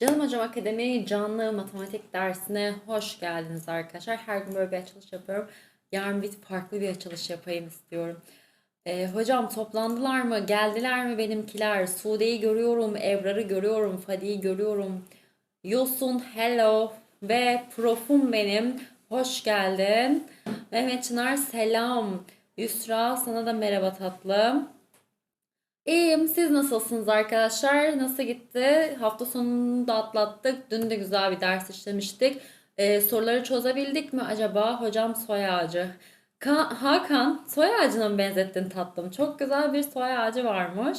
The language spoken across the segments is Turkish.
Canım Hocam Akademi canlı matematik dersine hoş geldiniz arkadaşlar. Her gün böyle bir açılış yapıyorum. Yarın bir farklı bir açılış yapayım istiyorum. Ee, hocam toplandılar mı? Geldiler mi benimkiler? Sude'yi görüyorum, Ebrar'ı görüyorum, Fadi'yi görüyorum. Yosun, hello ve profum benim. Hoş geldin. Mehmet Çınar selam. Yusra sana da merhaba tatlım. İyiyim. Siz nasılsınız arkadaşlar? Nasıl gitti? Hafta sonunu da atlattık. Dün de güzel bir ders işlemiştik. Ee, soruları çözebildik mi acaba? Hocam soy ağacı. Ka- Hakan, soy ağacına mı benzettin tatlım? Çok güzel bir soy ağacı varmış.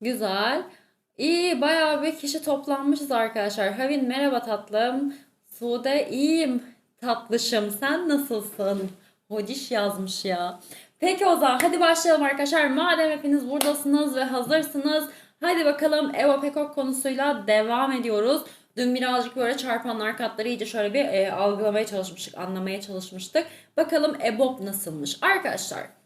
Güzel. İyi, bayağı bir kişi toplanmışız arkadaşlar. Havin merhaba tatlım. Sude iyiyim tatlışım. Sen nasılsın? Hodiş yazmış ya. Peki o zaman hadi başlayalım arkadaşlar. Madem hepiniz buradasınız ve hazırsınız. Hadi bakalım Eva Pekok konusuyla devam ediyoruz. Dün birazcık böyle çarpanlar katları iyice şöyle bir e, algılamaya çalışmıştık, anlamaya çalışmıştık. Bakalım EBOB nasılmış? Arkadaşlar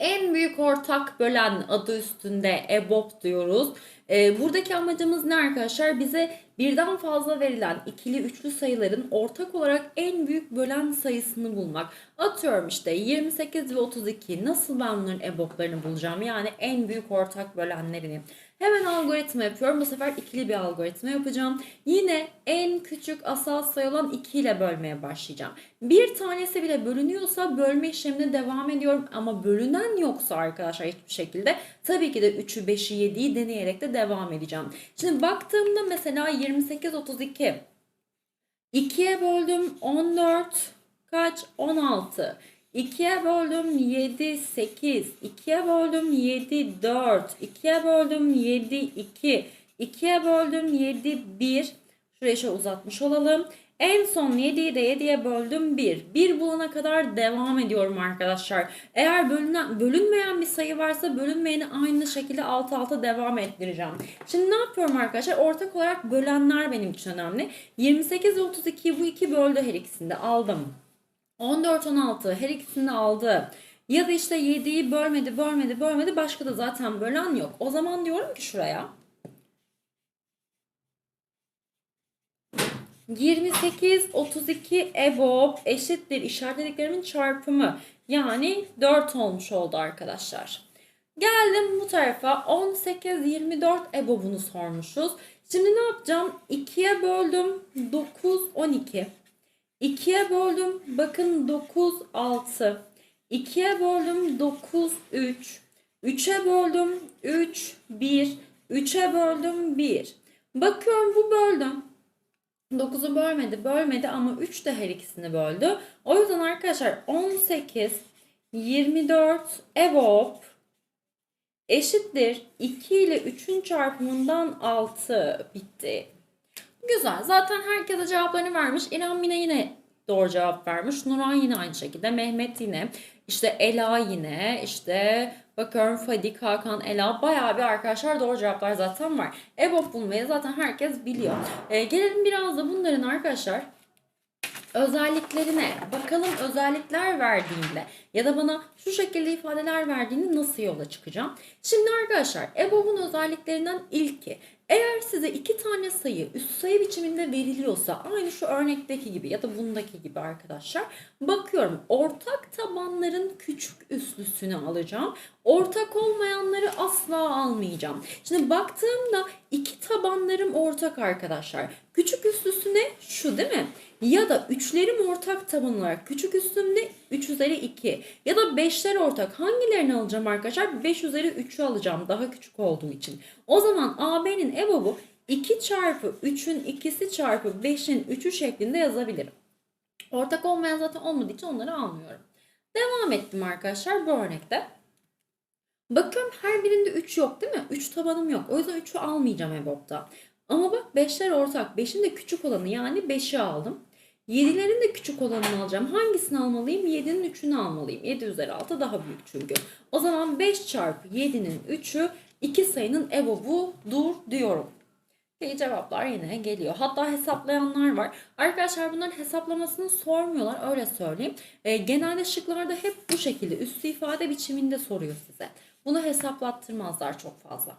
en büyük ortak bölen adı üstünde EBOB diyoruz. Ee, buradaki amacımız ne arkadaşlar? Bize birden fazla verilen ikili üçlü sayıların ortak olarak en büyük bölen sayısını bulmak. Atıyorum işte 28 ve 32 nasıl ben bunların EBOB'larını bulacağım? Yani en büyük ortak bölenlerini. Hemen algoritma yapıyorum. Bu sefer ikili bir algoritma yapacağım. Yine en küçük asal sayı olan 2 ile bölmeye başlayacağım. Bir tanesi bile bölünüyorsa bölme işlemine devam ediyorum. Ama bölünen yoksa arkadaşlar hiçbir şekilde tabii ki de 3'ü 5'i 7'yi deneyerek de devam edeceğim. Şimdi baktığımda mesela 28 32 2'ye böldüm 14 kaç 16 2'ye böldüm 7, 8. 2'ye böldüm 7, 4. 2'ye böldüm 7, 2. 2'ye böldüm 7, 1. Şuraya şöyle uzatmış olalım. En son 7'yi de 7'ye böldüm 1. 1 bulana kadar devam ediyorum arkadaşlar. Eğer bölünen, bölünmeyen bir sayı varsa bölünmeyeni aynı şekilde alt alta devam ettireceğim. Şimdi ne yapıyorum arkadaşlar? Ortak olarak bölenler benim için önemli. 28 ve 32'yi bu iki böldü her ikisinde aldım. 14 16 her ikisini aldı. Ya da işte 7'yi bölmedi, bölmedi, bölmedi. Başka da zaten bölen yok. O zaman diyorum ki şuraya 28 32 EBOB eşittir işaretlediklerimin çarpımı. Yani 4 olmuş oldu arkadaşlar. Geldim bu tarafa 18 24 EBOB'unu sormuşuz. Şimdi ne yapacağım? 2'ye böldüm 9 12. 2'ye böldüm. Bakın 9, 6. 2'ye böldüm 9, 3. 3'e böldüm 3, 1. 3'e böldüm 1. Bakıyorum bu böldüm. 9'u bölmedi, bölmedi ama 3 de her ikisini böldü. O yüzden arkadaşlar 18, 24 EBOB eşittir 2 ile 3'ün çarpımından 6 bitti. Güzel. Zaten herkese cevaplarını vermiş. İrem Mine yine doğru cevap vermiş. Nuran yine aynı şekilde. Mehmet yine. İşte Ela yine. İşte bakıyorum Fadik, Hakan, Ela. Bayağı bir arkadaşlar doğru cevaplar zaten var. EBOB bulmayı zaten herkes biliyor. Ee, gelelim biraz da bunların arkadaşlar özelliklerine bakalım özellikler verdiğinde ya da bana şu şekilde ifadeler verdiğinde nasıl yola çıkacağım? Şimdi arkadaşlar EBOB'un özelliklerinden ilki eğer size iki tane sayı üst sayı biçiminde veriliyorsa aynı şu örnekteki gibi ya da bundaki gibi arkadaşlar bakıyorum ortak tabanların küçük üslüsünü alacağım. Ortak olmayanları asla almayacağım. Şimdi baktığımda iki tabanlarım ortak arkadaşlar. Küçük üslüsü ne? Şu değil mi? Ya da üçlerim ortak taban olarak küçük üstüm ne? 3 üzeri 2. Ya da beşler ortak. Hangilerini alacağım arkadaşlar? 5 üzeri 3'ü alacağım daha küçük olduğu için. O zaman AB'nin EBOB'u 2 çarpı 3'ün ikisi çarpı 5'in 3'ü şeklinde yazabilirim. Ortak olmayan zaten olmadığı için onları almıyorum. Devam ettim arkadaşlar bu örnekte. Bakıyorum her birinde 3 yok değil mi? 3 tabanım yok. O yüzden 3'ü almayacağım EBOB'da. Ama bak 5'ler ortak. 5'in de küçük olanı yani 5'i aldım. 7'lerin de küçük olanını alacağım. Hangisini almalıyım? 7'nin 3'ünü almalıyım. 7 üzeri 6 daha büyük çünkü. O zaman 5 çarpı 7'nin 3'ü iki sayının EBOB'udur diyorum. Peki cevaplar yine geliyor. Hatta hesaplayanlar var. Arkadaşlar bunların hesaplamasını sormuyorlar öyle söyleyeyim. E, genelde şıklarda hep bu şekilde üstü ifade biçiminde soruyor size. Bunu hesaplattırmazlar çok fazla.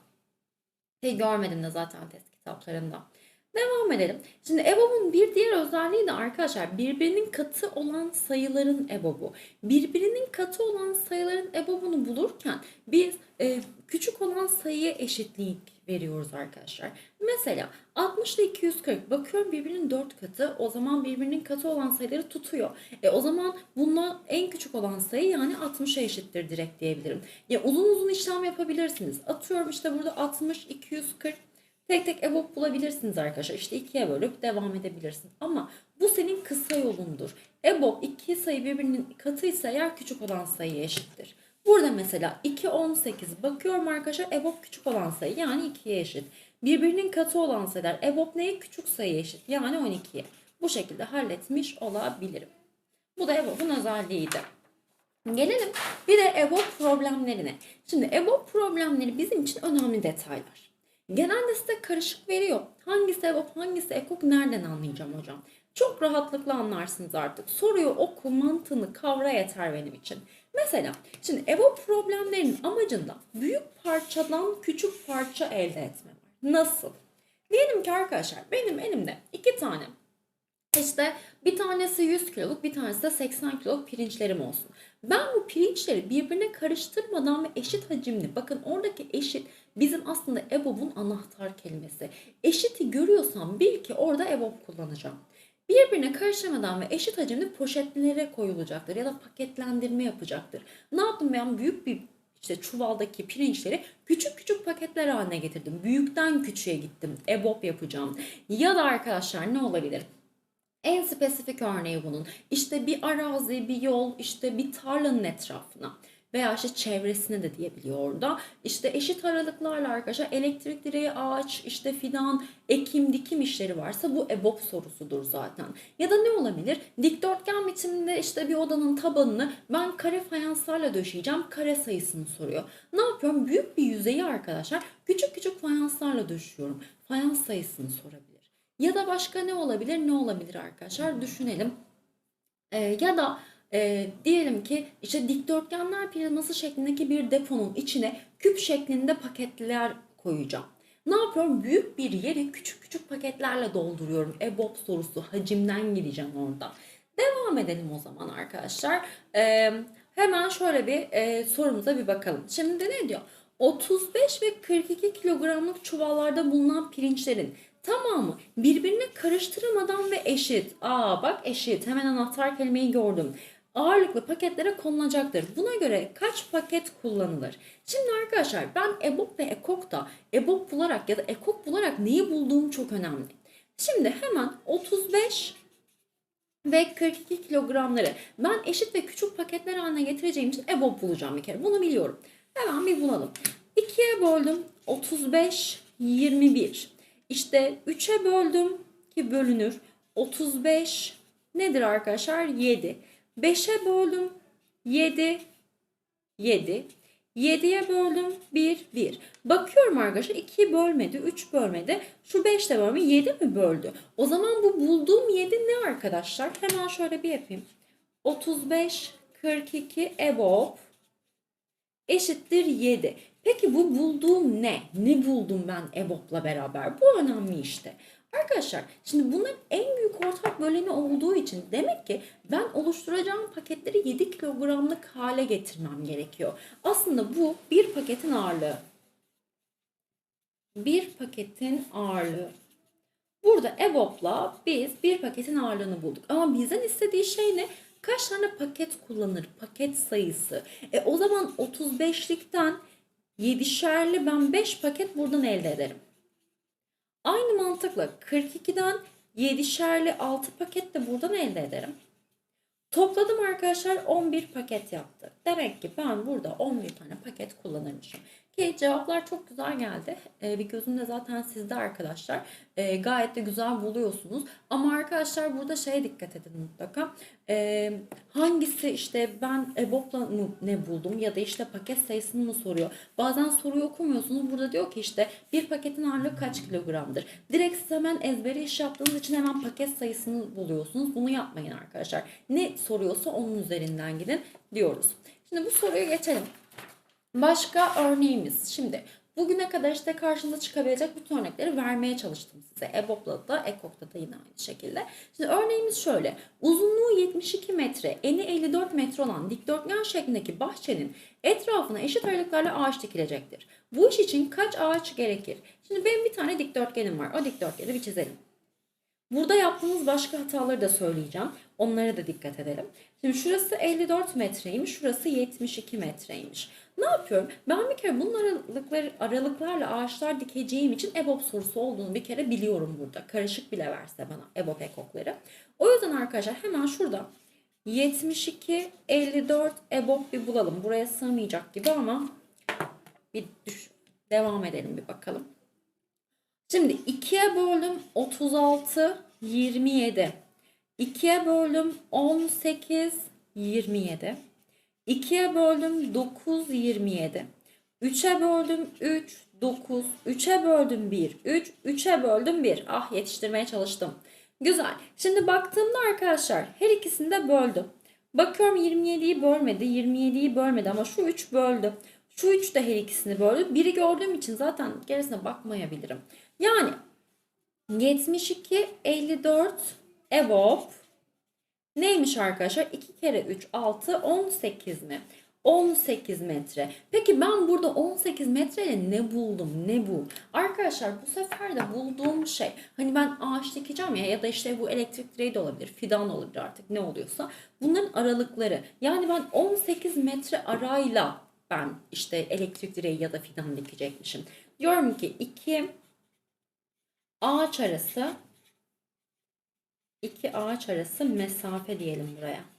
Şey görmedim de zaten test kitaplarında. Devam edelim. Şimdi EBOB'un bir diğer özelliği de arkadaşlar birbirinin katı olan sayıların EBOB'u. Birbirinin katı olan sayıların EBOB'unu bulurken biz e, küçük olan sayıya eşitlik veriyoruz arkadaşlar. Mesela 60 ile 240 bakıyorum birbirinin 4 katı o zaman birbirinin katı olan sayıları tutuyor. E, o zaman bununla en küçük olan sayı yani 60'a eşittir direkt diyebilirim. Ya uzun uzun işlem yapabilirsiniz. Atıyorum işte burada 60, 240 Tek tek EBOB bulabilirsiniz arkadaşlar. İşte ikiye bölüp devam edebilirsin. Ama bu senin kısa yolundur. EBOB iki sayı birbirinin katıysa eğer küçük olan sayıya eşittir. Burada mesela 2, 18 bakıyorum arkadaşlar EBOB küçük olan sayı yani 2'ye eşit. Birbirinin katı olan sayılar EBOB neye küçük sayıya eşit yani 12'ye. Bu şekilde halletmiş olabilirim. Bu da EBOB'un özelliğiydi. Gelelim bir de EBOB problemlerine. Şimdi EBOB problemleri bizim için önemli detaylar. Genelde size karışık veriyor. Hangisi EBOB, hangisi EKOK nereden anlayacağım hocam? Çok rahatlıkla anlarsınız artık. Soruyu oku, mantığını kavra yeter benim için. Mesela şimdi EBOB problemlerinin amacında büyük parçadan küçük parça elde etme var. Nasıl? Diyelim ki arkadaşlar benim elimde iki tane işte bir tanesi 100 kiloluk bir tanesi de 80 kiloluk pirinçlerim olsun. Ben bu pirinçleri birbirine karıştırmadan ve eşit hacimli bakın oradaki eşit bizim aslında EBOB'un anahtar kelimesi. Eşiti görüyorsam bil ki orada EBOB kullanacağım. Birbirine karıştırmadan ve eşit hacimli poşetlere koyulacaktır ya da paketlendirme yapacaktır. Ne yaptım ben büyük bir işte çuvaldaki pirinçleri küçük küçük paketler haline getirdim. Büyükten küçüğe gittim. EBOB yapacağım. Ya da arkadaşlar ne olabilir? En spesifik örneği bunun. İşte bir arazi, bir yol, işte bir tarlanın etrafına veya işte çevresine de diyebiliyor orada. İşte eşit aralıklarla arkadaşlar elektrik direği, ağaç, işte fidan, ekim, dikim işleri varsa bu EBOB sorusudur zaten. Ya da ne olabilir? Dikdörtgen biçiminde işte bir odanın tabanını ben kare fayanslarla döşeyeceğim. Kare sayısını soruyor. Ne yapıyorum? Büyük bir yüzeyi arkadaşlar küçük küçük fayanslarla döşüyorum. Fayans sayısını sorabilir. Ya da başka ne olabilir? Ne olabilir arkadaşlar? Düşünelim. Ee, ya da e, diyelim ki işte dikdörtgenler prizması şeklindeki bir deponun içine küp şeklinde paketler koyacağım. Ne yapıyorum? Büyük bir yeri küçük küçük paketlerle dolduruyorum. EBOB sorusu hacimden gideceğim orada. Devam edelim o zaman arkadaşlar. Ee, hemen şöyle bir e, sorumuza bir bakalım. Şimdi ne diyor? 35 ve 42 kilogramlık çuvallarda bulunan pirinçlerin tamamı birbirine karıştırmadan ve eşit. Aa bak eşit. Hemen anahtar kelimeyi gördüm. Ağırlıklı paketlere konulacaktır. Buna göre kaç paket kullanılır? Şimdi arkadaşlar ben EBOB ve EKOK'ta EBOB bularak ya da EKOK bularak neyi bulduğum çok önemli. Şimdi hemen 35 ve 42 kilogramları ben eşit ve küçük paketler haline getireceğim için EBOB bulacağım bir kere. Bunu biliyorum. Hemen bir bulalım. 2'ye böldüm 35, 21. İşte 3'e böldüm ki bölünür. 35 nedir arkadaşlar? 7. 5'e böldüm 7, 7. 7'ye böldüm 1, 1. Bakıyorum arkadaşlar 2 bölmedi, 3 bölmedi. Şu 5 de bölme 7 mi böldü? O zaman bu bulduğum 7 ne arkadaşlar? Hemen şöyle bir yapayım. 35, 42 EBOB eşittir 7. Peki bu bulduğum ne? Ne buldum ben EBOB'la beraber? Bu önemli işte. Arkadaşlar şimdi bunların en büyük ortak böleni olduğu için demek ki ben oluşturacağım paketleri 7 kilogramlık hale getirmem gerekiyor. Aslında bu bir paketin ağırlığı. Bir paketin ağırlığı. Burada EBOB'la biz bir paketin ağırlığını bulduk. Ama bizden istediği şey ne? Kaç tane paket kullanır? Paket sayısı. E o zaman 35'likten 7'şerli ben 5 paket buradan elde ederim. Aynı mantıkla 42'den 7'şerli 6 paket de buradan elde ederim. Topladım arkadaşlar 11 paket yaptı. Demek ki ben burada 11 tane paket kullanırmışım. Ki cevaplar çok güzel geldi. Ee, bir gözüm de zaten sizde arkadaşlar. Ee, gayet de güzel buluyorsunuz. Ama arkadaşlar burada şeye dikkat edin mutlaka. Ee, hangisi işte ben EBOB'la mı ne buldum ya da işte paket sayısını mı soruyor. Bazen soruyu okumuyorsunuz. Burada diyor ki işte bir paketin ağırlığı kaç kilogramdır. Direkt siz hemen ezbere iş yaptığınız için hemen paket sayısını buluyorsunuz. Bunu yapmayın arkadaşlar. Ne soruyorsa onun üzerinden gidin diyoruz. Şimdi bu soruya geçelim. Başka örneğimiz. Şimdi Bugüne kadar işte karşınıza çıkabilecek bütün örnekleri vermeye çalıştım size. EBOB'la da EKOK'ta da yine aynı şekilde. Şimdi örneğimiz şöyle. Uzunluğu 72 metre, eni 54 metre olan dikdörtgen şeklindeki bahçenin etrafına eşit aralıklarla ağaç dikilecektir. Bu iş için kaç ağaç gerekir? Şimdi benim bir tane dikdörtgenim var. O dikdörtgeni bir çizelim. Burada yaptığımız başka hataları da söyleyeceğim. Onlara da dikkat edelim. Şimdi şurası 54 metreymiş, şurası 72 metreymiş. Ne yapıyorum? Ben bir kere bunun aralıkları, aralıklarla ağaçlar dikeceğim için EBOB sorusu olduğunu bir kere biliyorum burada. Karışık bile verse bana EBOB ekokları. O yüzden arkadaşlar hemen şurada 72, 54 EBOB bir bulalım. Buraya sığmayacak gibi ama bir düş devam edelim bir bakalım. Şimdi 2'ye böldüm 36, 27. 2'ye böldüm 18, 27. 2'ye böldüm 9, 27. 3'e böldüm 3, 9. 3'e böldüm 1, 3. 3'e böldüm 1. Ah yetiştirmeye çalıştım. Güzel. Şimdi baktığımda arkadaşlar her ikisini de böldüm. Bakıyorum 27'yi bölmedi, 27'yi bölmedi ama şu 3 böldü. Şu 3 de her ikisini böldü. Biri gördüğüm için zaten gerisine bakmayabilirim. Yani 72, 54 EBOB neymiş arkadaşlar? 2 kere 3, 6, 18 mi? 18 metre. Peki ben burada 18 metreyle ne buldum? Ne bu? Arkadaşlar bu sefer de bulduğum şey hani ben ağaç dikeceğim ya ya da işte bu elektrik direği de olabilir, fidan olabilir artık ne oluyorsa. Bunların aralıkları. Yani ben 18 metre arayla ben işte elektrik direği ya da fidan dikecekmişim. Diyorum ki 2 ağaç arası iki ağaç arası mesafe diyelim buraya.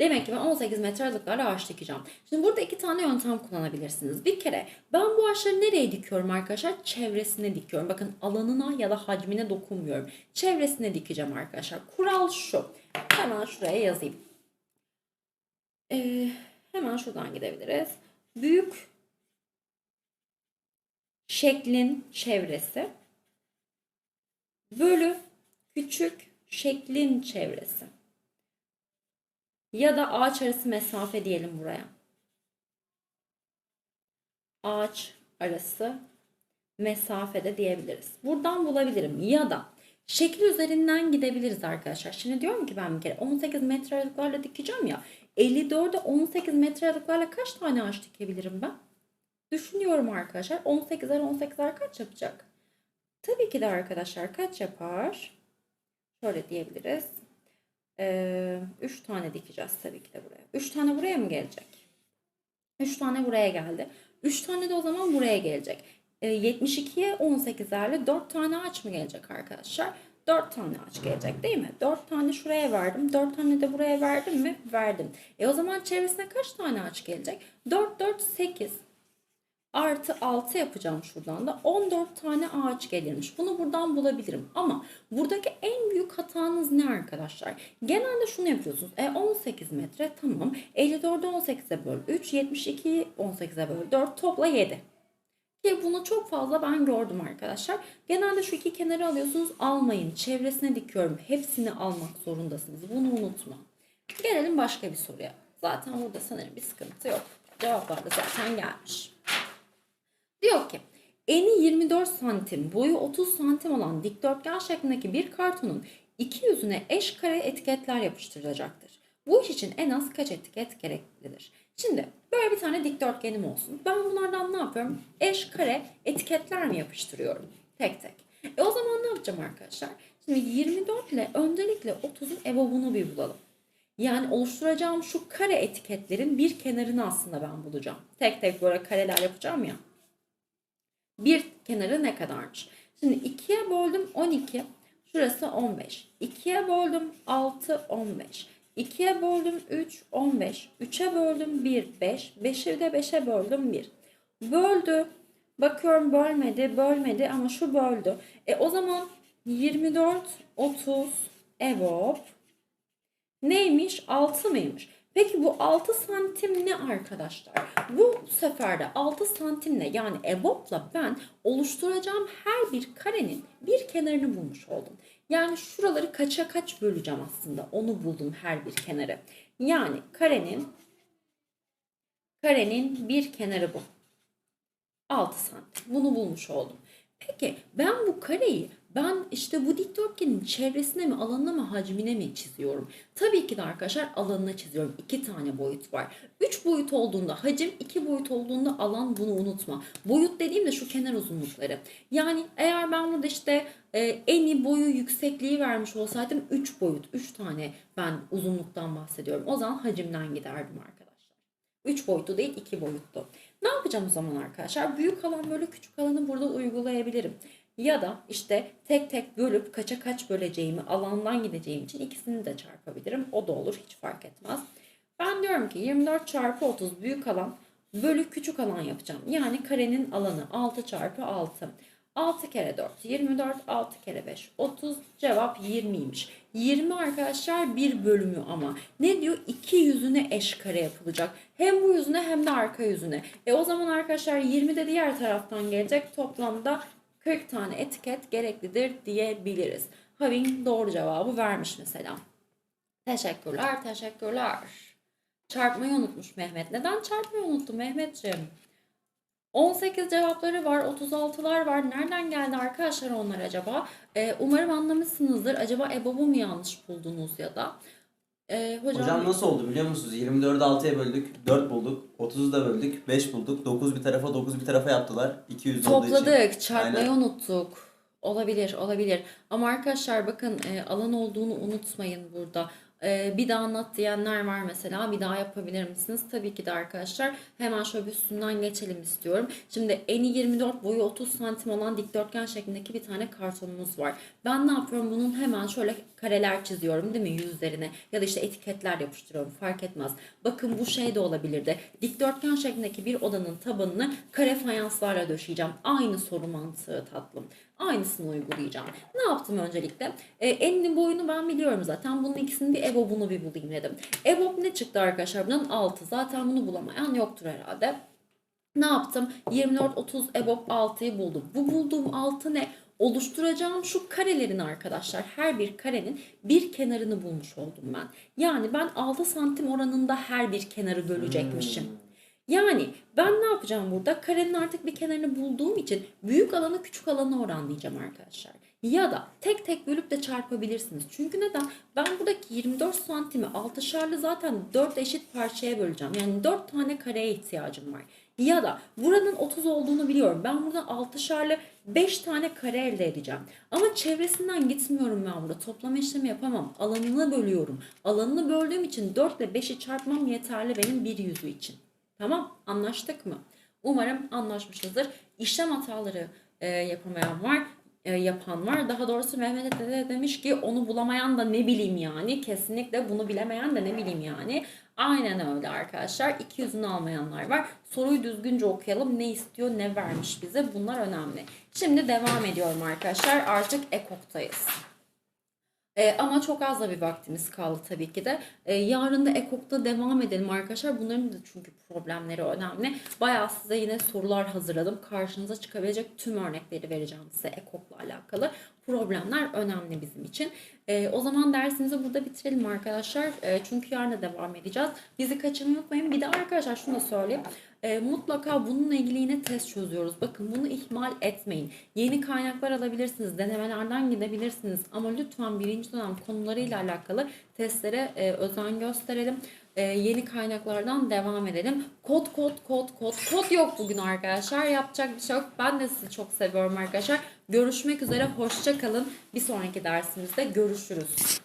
Demek ki ben 18 metre aralıklarla ağaç dikeceğim. Şimdi burada iki tane yöntem kullanabilirsiniz. Bir kere ben bu ağaçları nereye dikiyorum arkadaşlar? Çevresine dikiyorum. Bakın alanına ya da hacmine dokunmuyorum. Çevresine dikeceğim arkadaşlar. Kural şu. Hemen şuraya yazayım. Ee, hemen şuradan gidebiliriz. Büyük şeklin çevresi bölü küçük şeklin çevresi. Ya da ağaç arası mesafe diyelim buraya. Ağaç arası mesafede diyebiliriz. Buradan bulabilirim. Ya da şekil üzerinden gidebiliriz arkadaşlar. Şimdi diyorum ki ben bir kere 18 metre aralıklarla dikeceğim ya. 54'e 18 metre aralıklarla kaç tane ağaç dikebilirim ben? Düşünüyorum arkadaşlar. 18'er 18'er kaç yapacak? Tabii ki de arkadaşlar kaç yapar? Şöyle diyebiliriz. 3 ee, tane dikeceğiz tabii ki de buraya. 3 tane buraya mı gelecek? 3 tane buraya geldi. 3 tane de o zaman buraya gelecek. Ee, 72'ye 18'lerle 4 tane ağaç mı gelecek arkadaşlar? 4 tane ağaç gelecek değil mi? 4 tane şuraya verdim. 4 tane de buraya verdim mi? Verdim. E o zaman çevresine kaç tane ağaç gelecek? 4, 4, 8 artı 6 yapacağım şuradan da 14 tane ağaç gelirmiş. Bunu buradan bulabilirim. Ama buradaki en büyük hatanız ne arkadaşlar? Genelde şunu yapıyorsunuz. E 18 metre tamam. 54'ü 18'e böl 3, 72'yi 18'e böl 4 topla 7. Ki bunu çok fazla ben gördüm arkadaşlar. Genelde şu iki kenarı alıyorsunuz almayın. Çevresine dikiyorum. Hepsini almak zorundasınız. Bunu unutma. Gelelim başka bir soruya. Zaten burada sanırım bir sıkıntı yok. Cevaplar da zaten gelmiş. Diyor ki eni 24 santim, boyu 30 santim olan dikdörtgen şeklindeki bir kartonun iki yüzüne eş kare etiketler yapıştırılacaktır. Bu iş için en az kaç etiket gereklidir? Şimdi böyle bir tane dikdörtgenim olsun. Ben bunlardan ne yapıyorum? Eş kare etiketler mi yapıştırıyorum? Tek tek. E o zaman ne yapacağım arkadaşlar? Şimdi 24 ile öncelikle 30'un ebobunu bir bulalım. Yani oluşturacağım şu kare etiketlerin bir kenarını aslında ben bulacağım. Tek tek böyle kareler yapacağım ya. Bir kenarı ne kadarmış? Şimdi 2'ye böldüm 12. Şurası 15. 2'ye böldüm 6, 15. 2'ye böldüm 3, 15. 3'e böldüm 1, 5. 5'i de 5'e böldüm 1. Böldü. Bakıyorum bölmedi, bölmedi ama şu böldü. E o zaman 24, 30, EBOB neymiş? 6 mıymış? Peki bu 6 santim ne arkadaşlar? Bu sefer de 6 santimle yani EBOB'la ben oluşturacağım her bir karenin bir kenarını bulmuş oldum. Yani şuraları kaça kaç böleceğim aslında. Onu buldum her bir kenarı. Yani karenin karenin bir kenarı bu. 6 santim. Bunu bulmuş oldum. Peki ben bu kareyi ben işte bu dikdörtgenin çevresine mi alanına mı hacmine mi çiziyorum? Tabii ki de arkadaşlar alanına çiziyorum. İki tane boyut var. Üç boyut olduğunda hacim, iki boyut olduğunda alan bunu unutma. Boyut dediğimde şu kenar uzunlukları. Yani eğer ben burada işte e, eni, boyu, yüksekliği vermiş olsaydım 3 boyut, 3 tane ben uzunluktan bahsediyorum. O zaman hacimden giderdim arkadaşlar. 3 boyutlu değil 2 boyutlu. Ne yapacağım o zaman arkadaşlar? Büyük alan böyle küçük alanı burada uygulayabilirim. Ya da işte tek tek bölüp kaça kaç böleceğimi, alandan gideceğim için ikisini de çarpabilirim. O da olur hiç fark etmez. Ben diyorum ki 24 çarpı 30 büyük alan bölü küçük alan yapacağım. Yani karenin alanı 6 çarpı 6. 6 kere 4 24 6 kere 5 30 cevap 20'ymiş. 20 arkadaşlar bir bölümü ama. Ne diyor? İki yüzüne eş kare yapılacak. Hem bu yüzüne hem de arka yüzüne. E o zaman arkadaşlar 20 de diğer taraftan gelecek. Toplamda 40 tane etiket gereklidir diyebiliriz. Having doğru cevabı vermiş mesela. Teşekkürler, teşekkürler. Çarpmayı unutmuş Mehmet. Neden çarpmayı unuttu Mehmetciğim? 18 cevapları var, 36'lar var. Nereden geldi arkadaşlar onlar acaba? Ee, umarım anlamışsınızdır. Acaba EBOB'u mu yanlış buldunuz ya da? Ee, hocam, Hocam nasıl oldu biliyor musunuz? 24'ü 6'ya böldük, 4 bulduk. 30'u da böldük, 5 bulduk. 9 bir tarafa, 9 bir tarafa yaptılar. 200 olduğu için. topladık, çarpmayı Aynen. unuttuk. Olabilir, olabilir. Ama arkadaşlar bakın e, alan olduğunu unutmayın burada. E, bir daha anlat diyenler var mesela. Bir daha yapabilir misiniz? Tabii ki de arkadaşlar. Hemen şöyle bir üstünden geçelim istiyorum. Şimdi eni 24 boyu 30 santim olan dikdörtgen şeklindeki bir tane kartonumuz var. Ben ne yapıyorum? Bunun hemen şöyle kareler çiziyorum değil mi yüzlerine? Ya da işte etiketler yapıştırıyorum. Fark etmez. Bakın bu şey de olabilirdi. Dikdörtgen şeklindeki bir odanın tabanını kare fayanslarla döşeyeceğim. Aynı soru mantığı tatlım. Aynısını uygulayacağım. Ne yaptım öncelikle? E, eninin boyunu ben biliyorum zaten. Bunun ikisini bir EBOB'unu bir bulayım dedim. EBOB ne çıktı arkadaşlar? Bunun 6. Zaten bunu bulamayan yoktur herhalde. Ne yaptım? 24, 30, EBOB 6'yı buldum. Bu bulduğum 6 ne? Oluşturacağım şu karelerin arkadaşlar her bir karenin bir kenarını bulmuş oldum ben. Yani ben 6 santim oranında her bir kenarı bölecekmişim. Yani ben ne yapacağım burada? Karenin artık bir kenarını bulduğum için büyük alanı küçük alana oranlayacağım arkadaşlar. Ya da tek tek bölüp de çarpabilirsiniz. Çünkü neden? Ben buradaki 24 santimi 6'şarlı zaten 4 eşit parçaya böleceğim. Yani 4 tane kareye ihtiyacım var. Ya da buranın 30 olduğunu biliyorum. Ben buradan 6'şarlı 5 tane kare elde edeceğim. Ama çevresinden gitmiyorum ben burada. Toplama işlemi yapamam. Alanını bölüyorum. Alanını böldüğüm için 4 ile 5'i çarpmam yeterli benim bir yüzü için. Tamam anlaştık mı? Umarım anlaşmışızdır. İşlem hataları e, yapamayan var, e, yapan var. Daha doğrusu Mehmet Dede demiş ki onu bulamayan da ne bileyim yani. Kesinlikle bunu bilemeyen de ne bileyim yani. Aynen öyle arkadaşlar. İki yüzünü almayanlar var. Soruyu düzgünce okuyalım. Ne istiyor, ne vermiş bize. Bunlar önemli. Şimdi devam ediyorum arkadaşlar. Artık EKOK'tayız. Ee, ama çok az da bir vaktimiz kaldı tabii ki de. Ee, yarın da EKOK'ta devam edelim arkadaşlar. Bunların da çünkü problemleri önemli. Bayağı size yine sorular hazırladım. Karşınıza çıkabilecek tüm örnekleri vereceğim size EKOK'la alakalı. Problemler önemli bizim için. Ee, o zaman dersimizi burada bitirelim arkadaşlar. Ee, çünkü yarın da devam edeceğiz. Bizi kaçırmayı unutmayın. Bir de arkadaşlar şunu da söyleyeyim. E, mutlaka bununla ilgili yine test çözüyoruz. Bakın bunu ihmal etmeyin. Yeni kaynaklar alabilirsiniz. Denemelerden gidebilirsiniz. Ama lütfen birinci dönem konularıyla alakalı testlere e, özen gösterelim. E, yeni kaynaklardan devam edelim. Kod kod kod kod kod yok bugün arkadaşlar. Yapacak bir şey yok. Ben de sizi çok seviyorum arkadaşlar. Görüşmek üzere. Hoşça kalın. Bir sonraki dersimizde görüşürüz.